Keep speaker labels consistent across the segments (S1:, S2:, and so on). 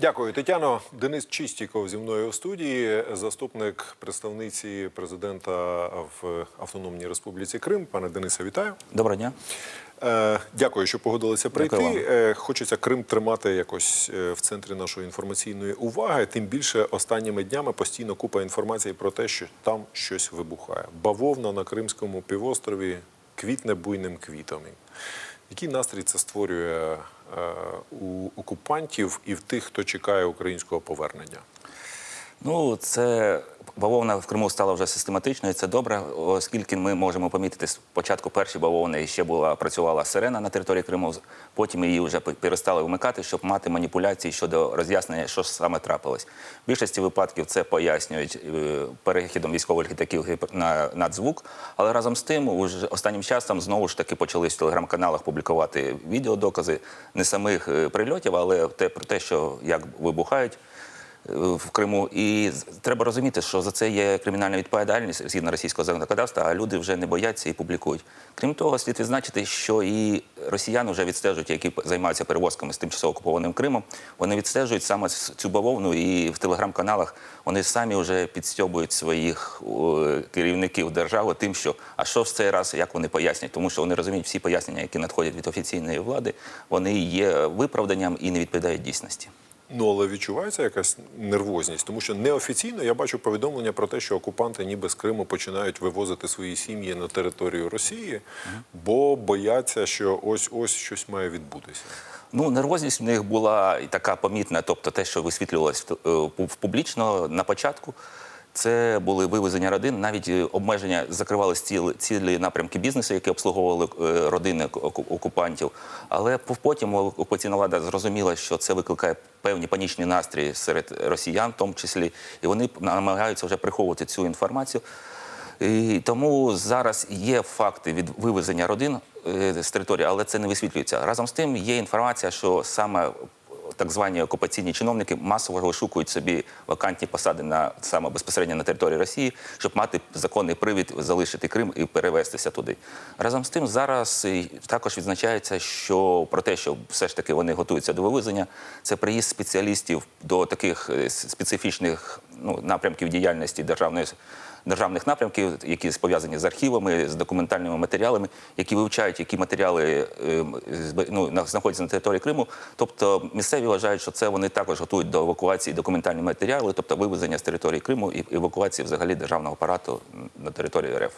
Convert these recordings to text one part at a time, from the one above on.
S1: Дякую, Тетяно. Денис Чистіков зі мною у студії, заступник представниці президента в Автономній Республіці Крим. Пане Денисе, вітаю.
S2: Доброго дня.
S1: Е, Дякую, що погодилися прийти. Е, Хочеться Крим тримати якось е, в центрі нашої інформаційної уваги. Тим більше останніми днями постійно купа інформації про те, що там щось вибухає. Бавовна на Кримському півострові квітне буйним квітом. Який настрій це створює е, у окупантів і в тих, хто чекає українського повернення?
S2: Ну, це бавовна в Криму стала вже систематичною. Це добре, оскільки ми можемо помітити спочатку перші бавовни ще була працювала сирена на території Криму. Потім її вже перестали вмикати, щоб мати маніпуляції щодо роз'яснення, що саме трапилось. В більшості випадків це пояснюють е, перехідом військових літаків на надзвук. Але разом з тим, уже останнім часом знову ж таки почали в телеграм-каналах публікувати відеодокази не самих е, прильотів, але те про те, що як вибухають в Криму. І треба розуміти, що за це є кримінальна відповідальність згідно російського законодавства, а люди вже не бояться і публікують. Крім того, слід відзначити, що і росіяни вже відстежують, які займаються перевозками з тимчасово окупованим Кримом. Вони відстежують саме цю бавовну, і в телеграм-каналах вони самі вже підстьобують своїх керівників держави тим, що а що в цей раз, як вони пояснять, тому що вони розуміють всі пояснення, які надходять від офіційної влади, вони є виправданням і не відповідають дійсності.
S1: Ну, але відчувається якась нервозність, тому що неофіційно я бачу повідомлення про те, що окупанти ніби з Криму починають вивозити свої сім'ї на територію Росії, бо бояться, що ось ось щось має відбутися.
S2: Ну, нервозність в них була і така помітна, тобто те, що висвітлювалось е, публічно на початку. Це були вивезення родин, навіть е, обмеження закривались цілі, цілі напрямки бізнесу, які обслуговували е, родини окупантів. Але потім окупаційна влада зрозуміла, що це викликає певні панічні настрої серед росіян, в тому числі, і вони намагаються вже приховувати цю інформацію. І тому зараз є факти від вивезення родин е, з території, але це не висвітлюється. Разом з тим є інформація, що саме так звані окупаційні чиновники масово вишукують собі вакантні посади на саме безпосередньо на території Росії, щоб мати законний привід залишити Крим і перевестися туди. Разом з тим, зараз також відзначається, що про те, що все ж таки вони готуються до вивезення, це приїзд спеціалістів до таких е, специфічних ну, напрямків діяльності державної державних напрямків, які пов'язані з архівами, з документальними матеріалами, які вивчають, які матеріали е, ну, на- знаходяться на території Криму. Тобто місцеві вважають, що це вони також готують до евакуації документальні матеріали, тобто вивезення з території Криму і евакуації взагалі державного апарату на території РФ.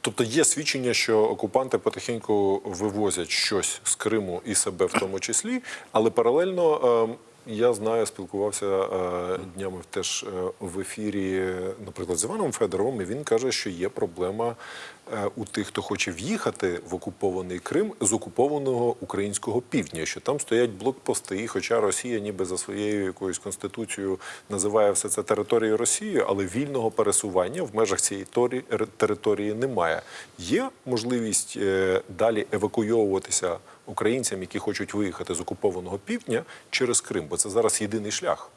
S1: Тобто є свідчення, що окупанти потихеньку вивозять щось з Криму і себе в тому числі, але паралельно. Я знаю, спілкувався е, днями теж е, в ефірі, наприклад, з Іваном Федоровим, і він каже, що є проблема е, у тих, хто хоче в'їхати в окупований Крим з окупованого українського півдня, що там стоять блокпости, хоча Росія ніби за своєю якоюсь конституцією називає все це територією Росії, але вільного пересування в межах цієї торі- території немає. Є можливість далі евакуйовуватися українцям, які хочуть виїхати з окупованого півдня через Крим, бо це зараз єдиний шлях.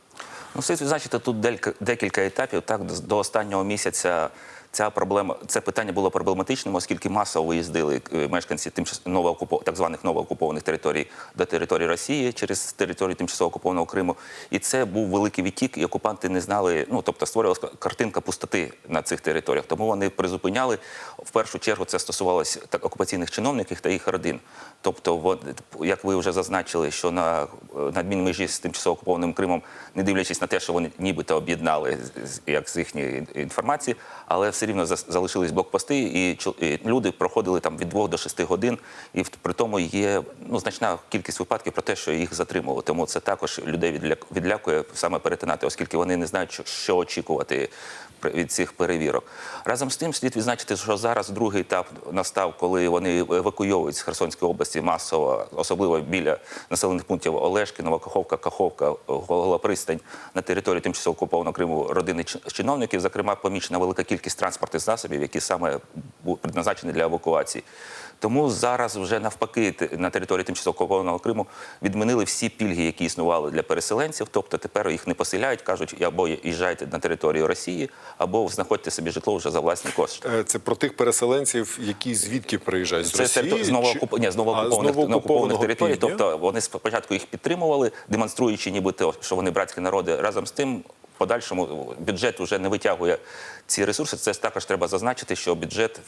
S2: Ну, слід відзначити тут декілька етапів. Так, до- останнього місяця ця проблема, це питання було проблематичним, оскільки масово виїздили е, мешканці тимчас новоокупо- так званих новоокупованих територій до території Росії через територію тимчасово окупованого Криму. І це був великий відтік, і окупанти не знали. Ну тобто створювалася картинка пустоти на цих територіях. Тому вони призупиняли в першу чергу. Це стосувалося так окупаційних чиновників та їх родин. Тобто, як ви вже зазначили, що на надмінмежі з тимчасово окупованим Кримом, не дивлячись на те, що вони нібито об'єднали як з їхньої інформації, але все рівно залишились блокпости, і люди проходили там від 2 до 6 годин, і при тому є ну, значна кількість випадків про те, що їх затримували. Тому це також людей відлякує саме перетинати, оскільки вони не знають, що, очікувати від цих перевірок. Разом з тим слід відзначити, що зараз другий етап настав, коли вони евакуйовують з Херсонської області масово, особливо біля населених пунктів Олешки, Новокаховка, Каховка, Голопристань на території тимчасово окупованого Криму родини чиновників. Зокрема, помічена велика кількість транспортних засобів, які саме предназначені для евакуації. Тому зараз вже навпаки на території тимчасово окупованого Криму відмінили всі пільги, які існували для переселенців. Тобто тепер їх не поселяють, кажуть, або їжджайте на територію Росії, або знаходьте собі житло вже за власні кошти.
S1: Е, Це про тих переселенців, які звідки приїжджають з
S2: Це
S1: Росії?
S2: територ- з новоокупованих, новоокупованих територій. Тобто вони спочатку їх підтримували, демонструючи, нібито, що вони братські народи. Разом з тим, подальшому бюджет вже не витягує ці ресурси. Це також треба зазначити, що бюджет,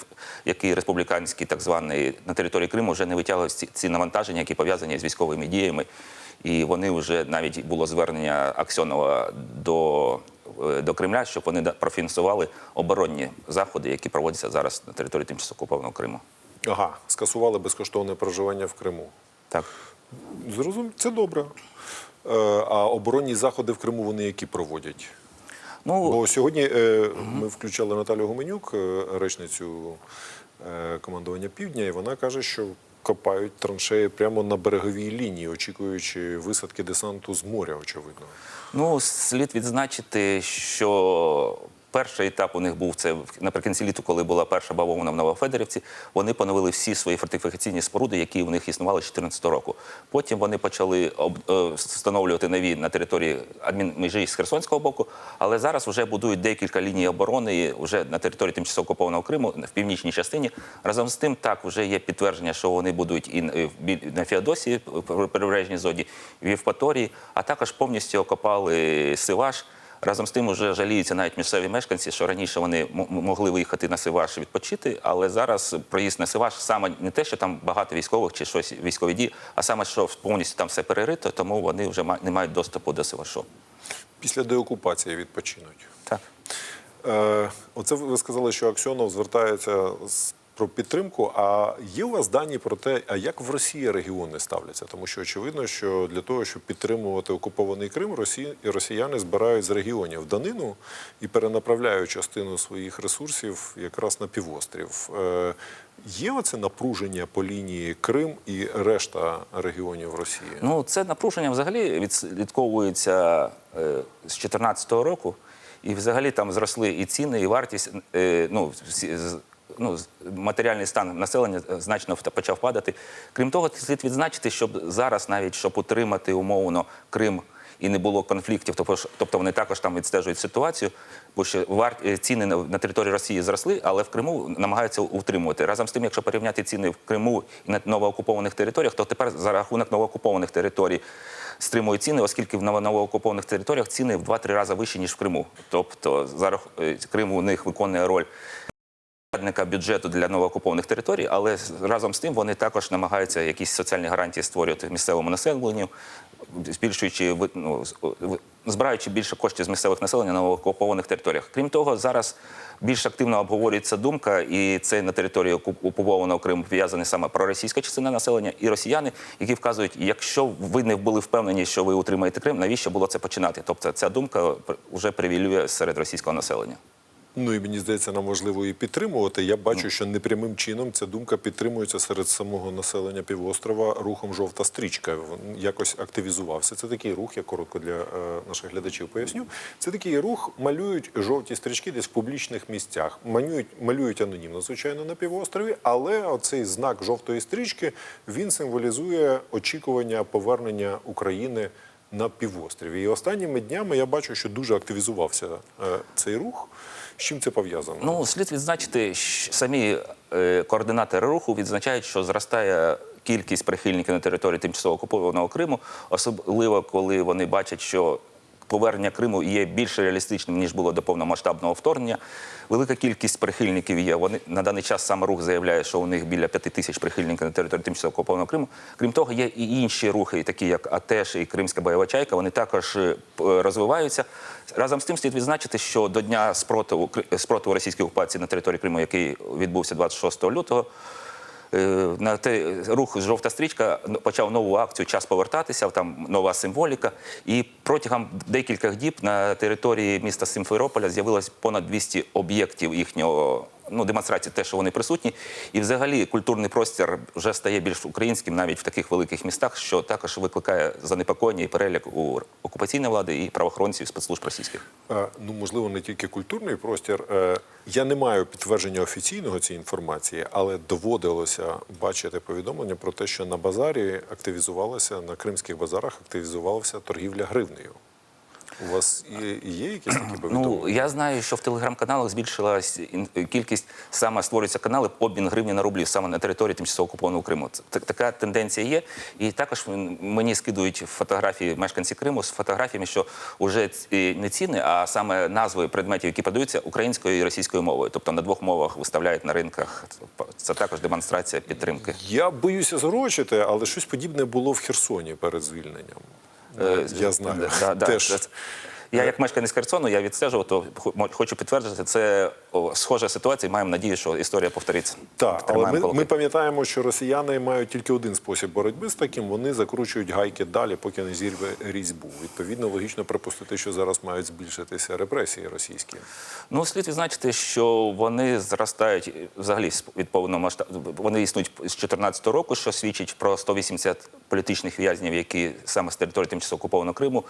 S2: який республіканський, так званий на території Криму, вже не витягує ці, ці навантаження, які пов'язані з військовими діями. І вони вже навіть було звернення Аксьонова до, е, до Кремля, щоб вони профінансували оборонні заходи, які проводяться зараз на території тимчасово окупованого Криму.
S1: Ага, скасували безкоштовне проживання в Криму.
S2: Так.
S1: Зрозуміло, це добре. Е, А оборонні заходи в Криму вони які проводять?
S2: Ну,
S1: Бо сьогодні е, ми включали Наталю Гуменюк, е, речницю е, командування Півдня, і вона каже, що копають траншеї прямо на береговій лінії, очікуючи висадки десанту з моря, очевидно.
S2: Ну, слід відзначити, що перший етап у них був це наприкінці літу, коли була перша бавовна в Новофедерівці. Вони поновили всі свої фортифікаційні споруди, які у них існували з 2014 року. Потім вони почали е, встановлювати нові на території адмінмежі з Херсонського боку, але зараз вже будують декілька ліній оборони вже на території тимчасово окупованого Криму в північній частині. Разом з тим, так вже є підтвердження, що вони будують і на- на Феодосії, в прибережній зоні, в Євпаторії, а також повністю окопали Сиваш. Разом з тим вже жаліються навіть місцеві мешканці, що раніше вони могли виїхати на Сиваш відпочити, але зараз проїзд на Сиваш саме не те, що там багато військових чи щось військові дії, а саме що повністю там все перерито, тому вони вже не мають доступу до Сивашу.
S1: Після деокупації відпочинуть.
S2: Так.
S1: Е, оце ви сказали, що Аксьонов звертається з про підтримку. А є у вас дані про те, а як в Росії регіони ставляться? Тому що очевидно, що для того, щоб підтримувати окупований Крим, Росі... росіяни збирають з регіонів данину і перенаправляють частину своїх ресурсів якраз на півострів. Е, є оце напруження по лінії Крим і решта регіонів Росії?
S2: Ну, це напруження взагалі відслідковується е, з 2014 року. І взагалі там зросли і ціни, і вартість. Е, ну, всі- з- ну, матеріальний стан населення значно вта- почав падати. Крім того, слід відзначити, щоб зараз навіть щоб утримати умовно Крим і не було конфліктів, тобто, тобто вони також там відстежують ситуацію, бо вар... е, ціни на, території Росії зросли, але в Криму намагаються утримувати. Разом з тим, якщо порівняти ціни в Криму і на новоокупованих територіях, то тепер за рахунок новоокупованих територій стримують ціни, оскільки в ново- новоокупованих територіях ціни в 2-3 рази вищі, ніж в Криму. Тобто за рах... е, Крим у них виконує роль бюджету для новоокупованих територій, але разом з тим вони також намагаються якісь соціальні гарантії створювати місцевому населенню, збільшуючи ну, збираючи більше коштів з місцевих населення на новоокупованих територіях. Крім того, зараз більш активно обговорюється думка, і це на території окупованого Криму пов'язане саме проросійська частина населення і росіяни, які вказують, якщо ви не були впевнені, що ви утримаєте Крим, навіщо було це починати? Тобто ця думка вже привілює серед російського населення.
S1: Ну і мені здається, нам важливо її підтримувати. Я бачу, що непрямим чином ця думка підтримується серед самого населення півострова рухом жовта стрічка. Він якось активізувався. Це такий рух, я коротко для е, наших глядачів поясню. Це такий рух, малюють жовті стрічки десь в публічних місцях. Малюють, малюють анонімно, звичайно, на півострові, але оцей знак жовтої стрічки він символізує очікування повернення України. На півострові. І останніми днями я бачу, що дуже активізувався е, цей рух. З чим це пов'язано?
S2: Ну, слід відзначити, самі е, координатори руху відзначають, що зростає кількість прихильників на території тимчасово окупованого Криму, особливо коли вони бачать, що повернення Криму є більш реалістичним ніж було до повномасштабного вторгнення. Велика кількість прихильників є. Вони на даний час саме рух заявляє, що у них біля п'яти тисяч прихильників на території тимчасово окупованого Криму. Крім того, є і інші рухи, такі як АТЕШ і Кримська бойова чайка. Вони також е, розвиваються. Разом з тим слід відзначити, що до дня спротиву спротиву російської окупації на території Криму, який відбувся 26 лютого. Е, На те рух жовта стрічка почав нову акцію Час повертатися. Там нова символіка. І протягом декількох діб на території міста Симферополя з'явилось понад 200 об'єктів їхнього ну демонстрації, те, що вони присутні. І взагалі культурний простір вже стає більш українським навіть в таких великих містах, що також викликає занепокоєння і переляк у окупаційної влади і правоохоронців спецслужб російських.
S1: Е, Ну, можливо, не тільки культурний простір. Е, Я не маю підтвердження офіційного цієї інформації, але доводилося бачити повідомлення про те, що на базарі активізувалася на кримських базарах активізувалася торгівля гривнею. У вас є, є якісь такі
S2: Ну, я знаю, що в телеграм-каналах збільшилась кількість, саме створюються канали обмін гривні на рублі саме на території тимчасово окупованого Криму. Це така тенденція є. І також мені скидують фотографії мешканці Криму з фотографіями, що вже не ціни, а саме назви предметів, які подаються українською і російською мовою. Тобто на двох мовах виставляють на ринках. Це також демонстрація підтримки.
S1: Я боюся зурочити, але щось подібне було в Херсоні перед звільненням.
S2: Е,
S1: Я знаю.
S2: Да, да,
S1: Теж.
S2: Я як мешканець Херсону, я відстежував, то хо- хочу підтвердити, це схожа ситуація. Маємо надію, що історія повториться.
S1: Так, але ми, ми пам'ятаємо, що росіяни мають тільки один спосіб боротьби з таким. Вони закручують гайки далі, поки не зірве різьбу. Відповідно, логічно припустити, що зараз мають збільшитися репресії російські.
S2: Ну, слід відзначити, що вони зростають е, взагалі від повного масштабу. Вони існують з 2014 року, що свідчить про 180 політичних в'язнів, які саме з території тимчасово окупованого Криму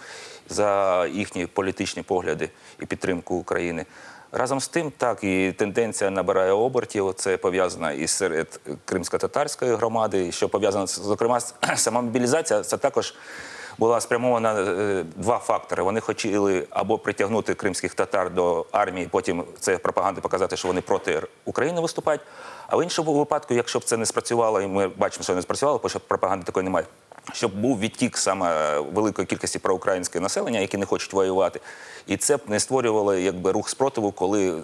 S2: за їхні політичні погляди і підтримку України. Разом з тим, так і тенденція набирає обертів. Це пов'язано і серед кримсько-татарської громади, що пов'язано зокрема сама мобілізація. Це також була спрямована е, два фактори. Вони хотіли або притягнути кримських татар до армії, потім це пропаганда показати, що вони проти України виступають. А в іншому випадку, якщо б це не спрацювало, і ми бачимо, що не спрацювало, бо що пропаганди такої немає. Щоб був відтік саме великої кількості проукраїнського населення, які не хочуть воювати, і це б не створювало якби рух спротиву, коли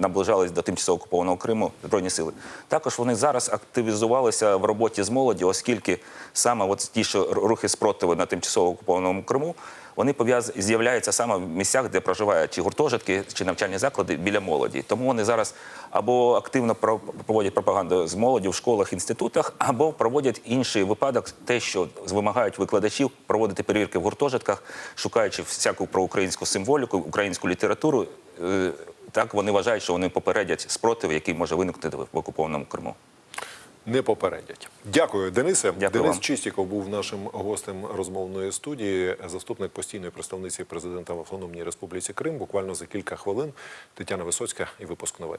S2: наближались до тимчасово окупованого Криму збройні сили. Також вони зараз активізувалися в роботі з молоді, оскільки саме от ті, що рухи спротиву на тимчасово окупованому Криму, вони з'являються саме в місцях, де проживають чи гуртожитки, чи навчальні заклади біля молоді. Тому вони зараз або активно про- проводять пропаганду з молоді в школах, інститутах, або проводять інший випадок, те, що вимагають викладачів проводити перевірки в гуртожитках, шукаючи всяку проукраїнську символіку, українську літературу. Е, Так вони вважають, що вони попередять спротив, який може виникнути в окупованому Криму.
S1: Не попередять. Дякую, Денисе.
S2: Дякую
S1: Денис
S2: вам.
S1: Чистіков був нашим гостем розмовної студії, заступник постійної представниці президента в Автономній Республіці Крим. Буквально за кілька хвилин Тетяна Висоцька і випуск новин.